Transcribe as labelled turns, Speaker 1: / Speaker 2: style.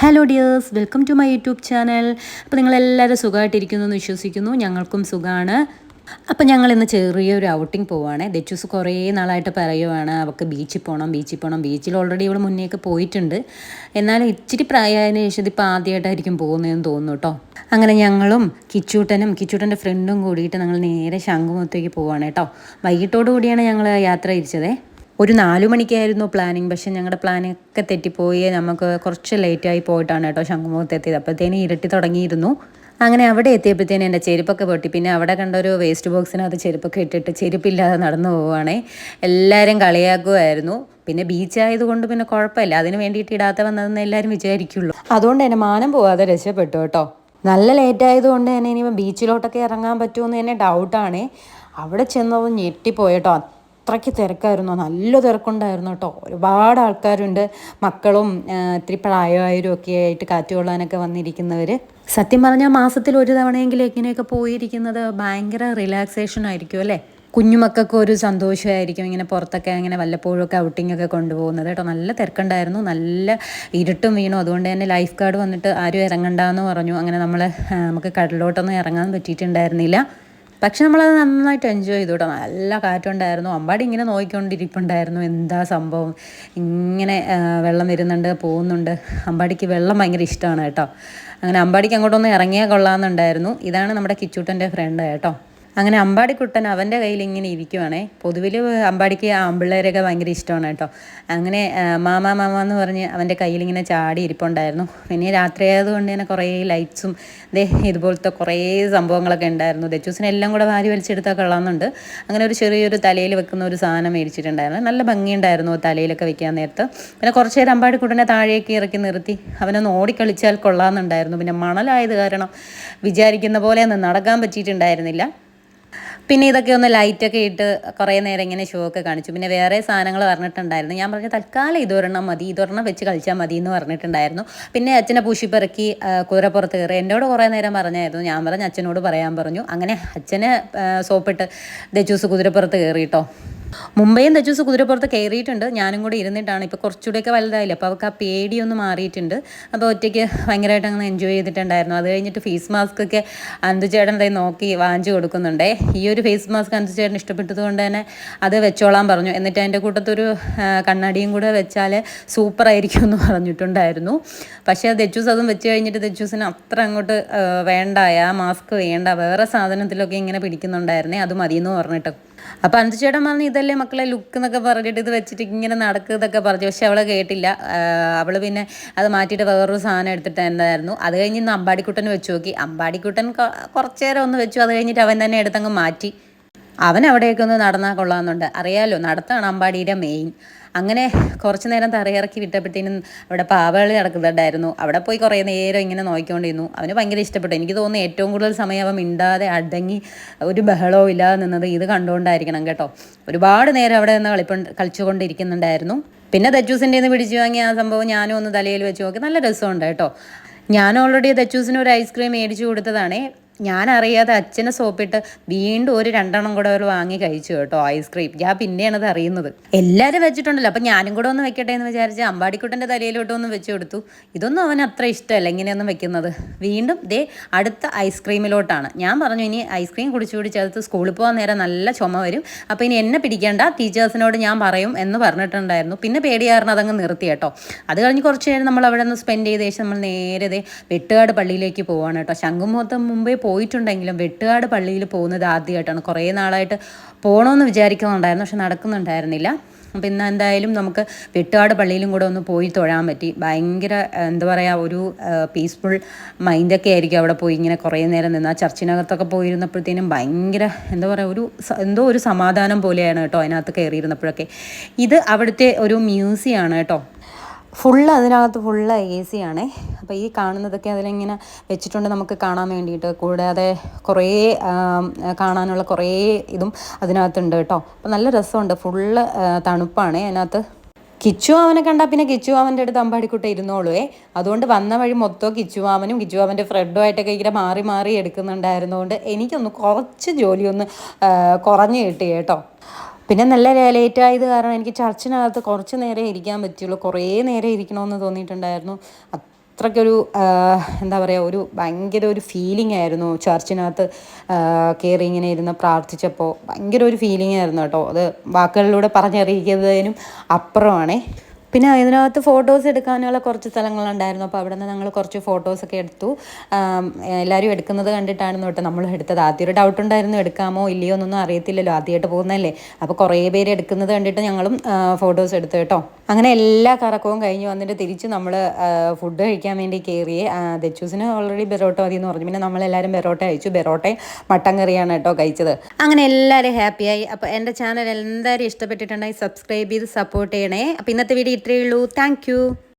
Speaker 1: Hello dears welcome to my YouTube channel അപ്പോൾ നിങ്ങളെല്ലാവരും സുഖമായിട്ടിരിക്കുന്നു എന്ന് വിശ്വസിക്കുന്നു. ഞങ്ങൾക്കും സുഖമാണ് അപ്പം ഞങ്ങൾ ഇന്ന് ചെറിയൊരു ഔട്ടിംഗ് പോവുകയാണ് ദച്ചൂസ് കുറേ നാളായിട്ട് പറയുവാണ് അവൾക്ക് ബീച്ചിൽ പോകണം ബീച്ചിൽ പോകണം ബീച്ചിൽ ഓൾറെഡി ഇവൾ മുന്നേക്ക് പോയിട്ടുണ്ട്. എന്നാലും ഇച്ചിരി പ്രായമായതിനു ശേഷം ഇതിപ്പോൾ ആദ്യമായിട്ടായിരിക്കും പോകുന്നതെന്ന് തോന്നുന്നു കേട്ടോ അങ്ങനെ ഞങ്ങളും കിച്ചൂട്ടനും കിച്ചൂട്ടന്റെ ഫ്രണ്ടും കൂടിയിട്ട് ഞങ്ങൾ നേരെ ശംഖുമുഖത്തേക്ക് പോവാണ് കേട്ടോ വൈകിട്ടോടു കൂടിയാണ് ഞങ്ങൾ യാത്ര തിരിച്ചത്. ഒരു നാലു മണിക്കായിരുന്നു പ്ലാനിങ് പക്ഷേ ഞങ്ങളുടെ പ്ലാനൊക്കെ തെറ്റിപ്പോയി. നമുക്ക് കുറച്ച് ലേറ്റായി പോയിട്ടാണ് കേട്ടോ ശംഖുമുഖത്ത് എത്തിയത്. അപ്പോഴത്തേനും ഇരുട്ടി തുടങ്ങിയിരുന്നു. അങ്ങനെ അവിടെ എത്തിയപ്പോഴത്തേനും എന്റെ ചെരുപ്പൊക്കെ പൊട്ടി. പിന്നെ അവിടെ കണ്ട ഒരു വേസ്റ്റ് ബോക്സിനകത്ത് ചെരുപ്പൊക്കെ ഇട്ടിട്ട് ചെരുപ്പില്ലാതെ നടന്നു പോവുകയാണേ എല്ലാവരും കളിയാക്കുമായിരുന്നു പിന്നെ ബീച്ചായതുകൊണ്ട് പിന്നെ കുഴപ്പമില്ല. അതിന് വേണ്ടിയിട്ട് ഇടാത്ത വന്നതെന്ന് എല്ലാവരും വിചാരിക്കുള്ളൂ. അതുകൊണ്ട് തന്നെ മാനം പോവാതെ രക്ഷപ്പെട്ടു കേട്ടോ. നല്ല ലേറ്റ് ആയതുകൊണ്ട് തന്നെ ഇനിയിപ്പോൾ ബീച്ചിലോട്ടൊക്കെ ഇറങ്ങാൻ പറ്റുമെന്ന് തന്നെ ഡൗട്ടാണ് അവിടെ ചെന്നത് ഞെട്ടിപ്പോയട്ടോ അത്രയ്ക്ക് തിരക്കായിരുന്നു. നല്ല തിരക്കുണ്ടായിരുന്നു കേട്ടോ. ഒരുപാട് ആൾക്കാരുണ്ട്. മക്കളും ഇത്തിരി പ്രായമായവരും ഒക്കെ ആയിട്ട് കാറ്റുകൊള്ളാനൊക്കെ വന്നിരിക്കുന്നവർ സത്യം പറഞ്ഞാൽ മാസത്തിൽ ഒരു തവണയെങ്കിലും ഇങ്ങനെയൊക്കെ പോയിരിക്കുന്നത് ഭയങ്കര റിലാക്സേഷൻ ആയിരിക്കും അല്ലേ? കുഞ്ഞുമക്കൾക്ക് ഒരു സന്തോഷമായിരിക്കും ഇങ്ങനെ പുറത്തൊക്കെ ഇങ്ങനെ വല്ലപ്പോഴും ഒക്കെ ഔട്ടിംഗ് ഒക്കെ കൊണ്ടുപോകുന്നത് കേട്ടോ. നല്ല തിരക്കുണ്ടായിരുന്നു. നല്ല ഇരുട്ടും വീണു. അതുകൊണ്ട് തന്നെ ലൈഫ് ഗാർഡ് വന്നിട്ട് ആരും ഇറങ്ങണ്ടെന്ന് പറഞ്ഞു. അങ്ങനെ നമ്മൾ നമുക്ക് കടലോട്ടൊന്നും ഇറങ്ങാൻ പറ്റിയിട്ടുണ്ടായിരുന്നില്ല. പക്ഷെ നമ്മളത് നന്നായിട്ട് എൻജോയ് ചെയ്തു കേട്ടോ നല്ല കാറ്റുണ്ടായിരുന്നു. അമ്പാടി ഇങ്ങനെ നോക്കിക്കൊണ്ടിരിപ്പുണ്ടായിരുന്നു എന്താ സംഭവം? ഇങ്ങനെ വെള്ളം വരുന്നുണ്ട് പോകുന്നുണ്ട്. അമ്പാടിക്ക് വെള്ളം ഭയങ്കര ഇഷ്ടമാണ് കേട്ടോ. അങ്ങനെ അമ്പാടിക്ക് അങ്ങോട്ടൊന്ന് ഇറങ്ങിയാൽ കൊള്ളാമെന്നുണ്ടായിരുന്നു. ഇതാണ് നമ്മുടെ കിച്ചൂട്ടന്റെ ഫ്രണ്ട് കേട്ടോ. അങ്ങനെ അമ്പാടിക്കുട്ടൻ അവന്റെ കയ്യിൽ ഇങ്ങനെ ഇരിക്കുവാണേ. പൊതുവിൽ അമ്പാടിക്ക് ആമ്പിള്ളേരൊക്കെ ഭയങ്കര ഇഷ്ടമാണ് കേട്ടോ. അങ്ങനെ മാമ മാമ എന്ന് പറഞ്ഞ് അവന്റെ കയ്യിൽ ഇങ്ങനെ ചാടി ഇരിപ്പുണ്ടായിരുന്നു. പിന്നെ രാത്രി ആയതുകൊണ്ട് തന്നെ കുറേ ലൈറ്റ്സും ദേ ഇതുപോലത്തെ കുറേ സംഭവങ്ങളൊക്കെ ഉണ്ടായിരുന്നു. ദച്ചൂസിനെല്ലാം കൂടെ വാരി വലിച്ചെടുത്താൽ കൊള്ളാമെന്നുണ്ട്. അങ്ങനെ ഒരു ചെറിയൊരു തലയിൽ വെക്കുന്ന ഒരു സാധനം മേടിച്ചിട്ടുണ്ടായിരുന്നു. നല്ല ഭംഗിയുണ്ടായിരുന്നു തലയിലൊക്കെ വെക്കാൻ നേരത്ത്. പിന്നെ കുറച്ച് നേരം അമ്പാടിക്കുട്ടനെ താഴേക്ക് ഇറക്കി നിർത്തി. അവനൊന്ന് ഓടിക്കളിച്ചാൽ കൊള്ളാമെന്നുണ്ടായിരുന്നു. പിന്നെ മണലായത് കാരണം വിചാരിക്കുന്ന പോലെ ഒന്നും നടക്കാൻ പറ്റിയിട്ടുണ്ടായിരുന്നില്ല. പിന്നെ ഇതൊക്കെ ഒന്ന് ലൈറ്റൊക്കെ ഇട്ട് കുറേ നേരം ഇങ്ങനെ ഷോ ഒക്കെ കാണിച്ചു. പിന്നെ വേറെ സാധനങ്ങൾ പറഞ്ഞിട്ടുണ്ടായിരുന്നു. ഞാൻ പറഞ്ഞു തൽക്കാലം ഇതൊരെണ്ണം മതി. ഇതൊരെണ്ണം വെച്ച് കളിച്ചാൽ മതി എന്ന് പറഞ്ഞിട്ടുണ്ടായിരുന്നു. പിന്നെ അച്ഛനെ പൂശിപ്പിറക്കി കുതിരപ്പുറത്ത് കയറി. എന്നോട് കുറേ നേരം പറഞ്ഞായിരുന്നു. ഞാൻ പറഞ്ഞു അച്ഛനോട് പറയാൻ പറഞ്ഞു. അങ്ങനെ അച്ഛനെ സോപ്പിട്ട് ദച്ചൂസ് കുതിരപ്പുറത്ത് കയറി കേട്ടോ മുംബൈയും തജൂസ് കുതിരപ്പുറത്ത് കയറിയിട്ടുണ്ട്. ഞാനും കൂടെ ഇരുന്നിട്ടാണ്. ഇപ്പോൾ കുറച്ചുകൂടെയൊക്കെ വലുതായില്ല? അപ്പോൾ അവർക്ക് ആ പേടിയൊന്ന് മാറിയിട്ടുണ്ട്. അപ്പോൾ ഒറ്റയ്ക്ക് ഭയങ്കരമായിട്ട് അങ്ങനെ എൻജോയ് ചെയ്തിട്ടുണ്ടായിരുന്നു. അത് കഴിഞ്ഞിട്ട് ഫേസ് മാസ്ക് ഒക്കെ അന്തുചേട്ടൻ തൈ നോക്കി വാങ്ങിച്ചു കൊടുക്കുന്നുണ്ടേ. ഈ ഒരു ഫേസ് മാസ്ക് അന്തുചേട്ടൻ ഇഷ്ടപ്പെട്ടത് കൊണ്ട് തന്നെ അത് വെച്ചോളാൻ പറഞ്ഞു. എന്നിട്ട് അതിന്റെ കൂട്ടത്തൊരു കണ്ണാടിയും കൂടെ വെച്ചാൽ സൂപ്പറായിരിക്കും എന്ന് പറഞ്ഞിട്ടുണ്ടായിരുന്നു. പക്ഷേ ദച്ചൂസ് അതും വെച്ച് കഴിഞ്ഞിട്ട് ദച്ചൂസിന് അത്ര അങ്ങോട്ട് വേണ്ട. ആ മാസ്ക് വേണ്ട. വേറെ സാധനത്തിലൊക്കെ ഇങ്ങനെ പിടിക്കുന്നുണ്ടായിരുന്നേ. അത് മതിയെന്ന് പറഞ്ഞിട്ട്. അപ്പം അന്തുചേട്ടൻ പറഞ്ഞു ഇതല്ലേ മക്കളെ ലുക്ക് എന്നൊക്കെ പറഞ്ഞിട്ട് ഇത് വെച്ചിട്ട് ഇങ്ങനെ നടക്കുക ഇതൊക്കെ പറഞ്ഞു. പക്ഷെ അവൾ കേട്ടില്ല. അവൾ പിന്നെ അത് മാറ്റിയിട്ട് വേറൊരു സാധനം എടുത്തിട്ട് എന്തായിരുന്നു അത് കഴിഞ്ഞ് ഇന്ന് അമ്പാടിക്കുട്ടൻ വെച്ച് നോക്കി. അമ്പാടിക്കുട്ടൻ കുറച്ചു നേരം ഒന്ന് വെച്ചു. അത് കഴിഞ്ഞിട്ട് അവൻ തന്നെ എടുത്തങ്ങ് മാറ്റി. അവൻ അവിടെയൊക്കെ ഒന്ന് നടന്നാൽ കൊള്ളാമെന്നുണ്ട്. അറിയാലോ നടത്താണ് അമ്പാടിയുടെ മെയിൻ അങ്ങനെ കുറച്ച് നേരം തറയിറക്കി വിട്ടപ്പോഴത്തേനും അവിടെ പാവകളി നടക്കുന്നുണ്ടായിരുന്നു അവിടെ പോയി കുറേ നേരം ഇങ്ങനെ നോക്കിക്കൊണ്ടിരുന്നു. അവന് ഭയങ്കര ഇഷ്ടപ്പെട്ടു. എനിക്ക് തോന്നുന്നു ഏറ്റവും കൂടുതൽ സമയം അവൻ മിണ്ടാതെ അടങ്ങി ഒരു ബഹളവും ഇല്ലാതെ നിന്നത് ഇത് കണ്ടുകൊണ്ടായിരിക്കണം കേട്ടോ. ഒരുപാട് നേരം അവിടെ നിന്ന് കളിപ്പ കളിച്ചുകൊണ്ടിരിക്കുന്നുണ്ടായിരുന്നു. പിന്നെ നിന്ന് പിടിച്ചു വാങ്ങിയ ആ സംഭവം ഞാനും ഒന്ന് തലയിൽ വെച്ച് നോക്കി. നല്ല രസമുണ്ട് കേട്ടോ. ഞാൻ ഓൾറെഡി ദച്ചൂസിന് ഒരു ഐസ്ക്രീം മേടിച്ചു കൊടുത്തതാണേ. ഞാൻ അറിയാതെ അച്ഛനെ സോപ്പിട്ട് വീണ്ടും ഒരു രണ്ടെണ്ണം കൂടെ അവർ വാങ്ങി കഴിച്ചു കേട്ടോ ഐസ്ക്രീം ഞാൻ പിന്നെയാണ് അത് അറിയുന്നത്. എല്ലാവരും വെച്ചിട്ടുണ്ടല്ലോ. അപ്പം ഞാനും കൂടെ ഒന്ന് വെക്കട്ടെ എന്ന് വിചാരിച്ച് അമ്പാടിക്കുട്ടന്റെ തലയിലോട്ട് ഒന്ന് വെച്ച് കൊടുത്തു. ഇതൊന്നും അവന് അത്ര ഇഷ്ടമല്ല ഇങ്ങനെയൊന്നും വെക്കുന്നത്. വീണ്ടും ദേ അടുത്ത ഐസ്ക്രീമിലോട്ടാണ് ഞാൻ പറഞ്ഞു ഇനി ഐസ്ക്രീം കുടിച്ചു കുടിച്ച് അടുത്ത് സ്കൂളിൽ പോകാൻ നേരം നല്ല ചുമ വരും. അപ്പോൾ ഇനി എന്നെ പിടിക്കേണ്ട ടീച്ചേഴ്സിനോട് ഞാൻ പറയും എന്ന് പറഞ്ഞിട്ടുണ്ടായിരുന്നു. പിന്നെ പേടി കാരണം അതങ്ങ് നിർത്തി കേട്ടോ. അത് കഴിഞ്ഞ് കുറച്ച് നേരം നമ്മൾ അവിടെ നിന്ന് സ്പെൻഡ് ചെയ്ത ശേഷം നമ്മൾ നേരെ വെട്ടുകാട് പള്ളിയിലേക്ക് പോവാണ് കേട്ടോ. ശംഖുമുഖത്ത് മുമ്പേ പോയിട്ടുണ്ടെങ്കിലും വെട്ടുകാട് പള്ളിയിൽ പോകുന്നത് ആദ്യമായിട്ടാണ്. കുറേ നാളായിട്ട് പോകണമെന്ന് വിചാരിക്കുന്നുണ്ടായിരുന്നു പക്ഷെ നടക്കുന്നുണ്ടായിരുന്നില്ല. അപ്പം ഇന്ന് എന്തായാലും നമുക്ക് വെട്ടുകാട് പള്ളിയിലും കൂടെ ഒന്ന് പോയി തൊഴാൻ പറ്റി. ഭയങ്കര എന്താ പറയുക ഒരു പീസ്ഫുൾ മൈൻഡൊക്കെ ആയിരിക്കും അവിടെ പോയി ഇങ്ങനെ കുറേ നേരം നിന്ന്. ആ ചർച്ചിനകത്തൊക്കെ പോയിരുന്നപ്പോഴത്തേനും ഭയങ്കര എന്താ പറയുക ഒരു എന്തോ ഒരു സമാധാനം പോലെയാണ് കേട്ടോ അതിനകത്ത് കയറിയിരുന്നപ്പോഴൊക്കെ. ഇത് അവിടുത്തെ ഒരു മ്യൂസിയമാണ് കേട്ടോ. ഫുള്ള് അതിനകത്ത് ഫുള്ള് എ സി ആണേ. അപ്പോൾ ഈ കാണുന്നതൊക്കെ അതിലിങ്ങനെ വെച്ചിട്ടുണ്ട് നമുക്ക് കാണാൻ വേണ്ടിയിട്ട്. കൂടാതെ കുറേ കാണാനുള്ള കുറേ ഇതും അതിനകത്തുണ്ട് കേട്ടോ. അപ്പോൾ നല്ല രസമുണ്ട്. ഫുള്ള് തണുപ്പാണ്. അതിനകത്ത് കിച്ചുവാമനെ കണ്ടാൽ പിന്നെ കിച്ചു അവന്റെ അടുത്ത് അമ്പാടിക്കുട്ട ഇരുന്നോളുവേ അതുകൊണ്ട് വന്ന വഴി മൊത്തം കിച്ചുവാമനും കിച്ചുവാമന്റെ ഫ്രണ്ടും ആയിട്ടൊക്കെ ഇങ്ങനെ മാറി മാറി എടുക്കുന്നുണ്ടായിരുന്നതുകൊണ്ട് എനിക്കൊന്ന് കുറച്ച് ജോലിയൊന്ന് കുറഞ്ഞ് കിട്ടി കേട്ടോ. പിന്നെ നല്ല ലേറ്റ് ആയത് കാരണം എനിക്ക് ചർച്ചിനകത്ത് കുറച്ച് നേരം ഇരിക്കാൻ പറ്റുള്ളൂ കുറേ നേരം ഇരിക്കണമെന്ന് തോന്നിയിട്ടുണ്ടായിരുന്നു. അത്രയ്ക്കൊരു എന്താ പറയുക ഒരു ഭയങ്കര ഒരു ഫീലിംഗ് ആയിരുന്നു ചർച്ചിനകത്ത് കയറി ഇങ്ങനെ ഇരുന്ന് പ്രാർത്ഥിച്ചപ്പോൾ. ഭയങ്കര ഒരു ഫീലിംഗ് ആയിരുന്നു കേട്ടോ. അത് വാക്കുകളിലൂടെ പറഞ്ഞറിയിക്കുന്നതിനും അപ്പുറമാണേ. പിന്നെ അതിനകത്ത് ഫോട്ടോസ് എടുക്കാനുള്ള കുറച്ച് സ്ഥലങ്ങളുണ്ടായിരുന്നു. അപ്പോൾ അവിടെ നിന്ന് ഞങ്ങൾ കുറച്ച് ഫോട്ടോസൊക്കെ എടുത്തു. എല്ലാവരും എടുക്കുന്നത് കണ്ടിട്ടാണ് തൊട്ട് നമ്മൾ എടുത്തത്. ആദ്യം ഒരു ഡൗട്ട് ഉണ്ടായിരുന്നു എടുക്കാമോ ഇല്ലയോ എന്നൊന്നും അറിയത്തില്ലല്ലോ. ആദ്യമായിട്ട് പോകുന്നതല്ലേ. അപ്പോൾ കുറേ പേര് എടുക്കുന്നത് കണ്ടിട്ട് ഞങ്ങളും ഫോട്ടോസ് എടുത്തു കേട്ടോ. അങ്ങനെ എല്ലാ കറക്കവും കഴിഞ്ഞ് വന്നിട്ട് തിരിച്ച് നമ്മൾ ഫുഡ് കഴിക്കാൻ വേണ്ടി കയറി ദച്ചൂസിന് ഓൾറെഡി ബെറോട്ട മതി എന്ന് പറഞ്ഞു. പിന്നെ നമ്മളെല്ലാവരും ബെറോട്ട കഴിച്ചു. ബെറോട്ടയും മട്ടൻ കറിയാണ് കേട്ടോ കഴിച്ചത്. അങ്ങനെ എല്ലാവരും ഹാപ്പിയായി അപ്പോൾ എന്റെ ചാനൽ എന്തായാലും ഇഷ്ടപ്പെട്ടിട്ടുണ്ടെങ്കിൽ സബ്സ്ക്രൈബ് ചെയ്ത് സപ്പോർട്ട് ചെയ്യണേ. അപ്പോൾ ഇന്നത്തെ വീഡിയോ ಇಷ್ಟೇ ಇಲ್ಲೂ ಥ್ಯಾಂಕ್ ಯು